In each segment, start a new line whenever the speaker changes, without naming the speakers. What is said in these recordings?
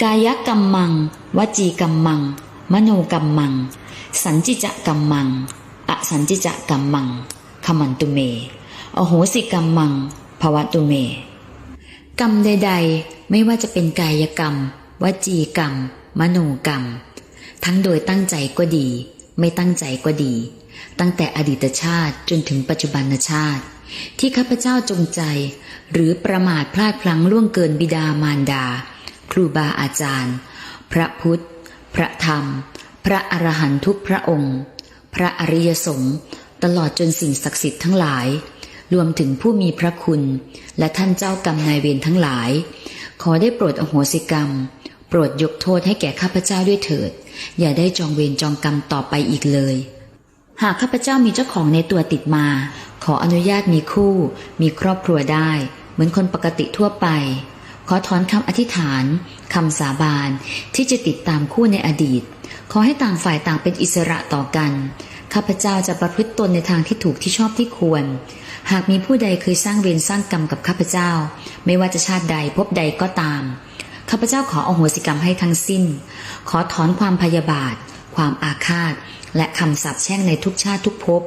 กายกรรมมัง วจีกรรมมัง มโนกรรมมัง สัญจิจะกรรมมัง อสัญจิจะกรรมมังขมันตุเม อโหสิกรรมังภวตุเม กรรมใด ๆ ไม่ว่าจะเป็นกายกรรม วจีกรรม มโนกรรม ทั้งโดยตั้งใจก็ดี ไม่ตั้งใจก็ดี ตั้งแต่อดีตชาติจนถึงปัจจุบันชาติ ที่ข้าพเจ้าจงใจ หรือประมาทพลาดพลั้งล่วงเกินบิดามารดา ครูบาอาจารย์ พระพุทธ พระธรรม พระอรหันตุกพระองค์ พระอริยสงฆ์ตลอดจนสิ่งศักดิ์สิทธิ์ทั้งหลาย รวมถึงผู้มีพระคุณ และท่านเจ้ากรรมนายเวรทั้งหลาย ขอได้โปรดอโหสิกรรม โปรดยกโทษให้แก่ข้าพเจ้าด้วยเถิด อย่าได้จองเวรจองกรรมต่อไปอีกเลย หากข้าพเจ้ามีเจ้าของในตัวติดมา ขออนุญาตมีคู่ มีครอบครัวได้ เหมือนคนปกติทั่วไป ขอถอนคำอธิษฐานคำสาบานที่จะติดตามคู่ในอดีต ขอให้ต่างฝ่ายต่างเป็นอิสระต่อกัน ข้าพเจ้าจะประพฤติตนในทางที่ถูกที่ชอบที่ควร หากมีผู้ใดเคยสร้างเวรสร้างกรรมกับข้าพเจ้า ไม่ว่าจะชาติใดพบใดก็ตาม ข้าพเจ้าขออโหสิกรรมให้ทั้งสิ้น ขอถอนความพยาบาท ความอาฆาต และคำสาปแช่งในทุกชาติทุกภพ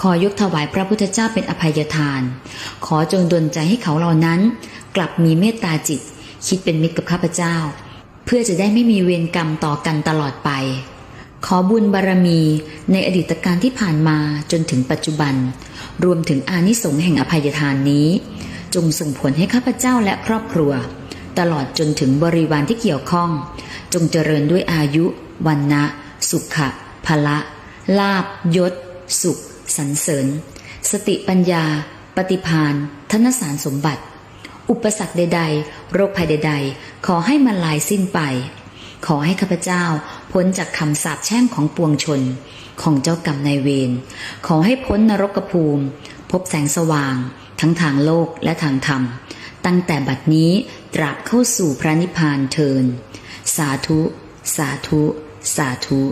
ขอยกถวายพระพุทธเจ้าเป็นอภัยทาน ขอจงดลใจให้เขาเหล่านั้น กลับมีเมตตาจิต คิดเป็นมิตรกับข้าพเจ้า เพื่อจะได้ไม่มีเวรกรรมต่อกันตลอดไป ขอบุญบารมีในอดีตการที่ผ่านมาจนถึงปัจจุบัน รวมถึงอานิสงส์แห่งอภัยทานนี้ จงส่งผลให้ข้าพเจ้าและครอบครัว ตลอดจนถึงบริวารที่เกี่ยวข้อง จงเจริญด้วยอายุวันนะสุขะพละลาบยศ สุขสรรเสริญ สติปัญญา ปฏิพานธนสารสมบัติ อุปสรรคใด ๆ โรคภัยใด ๆ ขอให้มันลายสิ้นไป ขอให้ข้าพเจ้าพ้นจากคำสาปแช่งของปวงชน ของเจ้ากรรมนายเวร ขอให้พ้นนรกภูมิ พบแสงสว่าง ทั้งทางโลกและทางธรรม ตั้งแต่บัดนี้ตราบเข้าสู่พระนิพพานเทิน สาธุ สาธุ สาธุ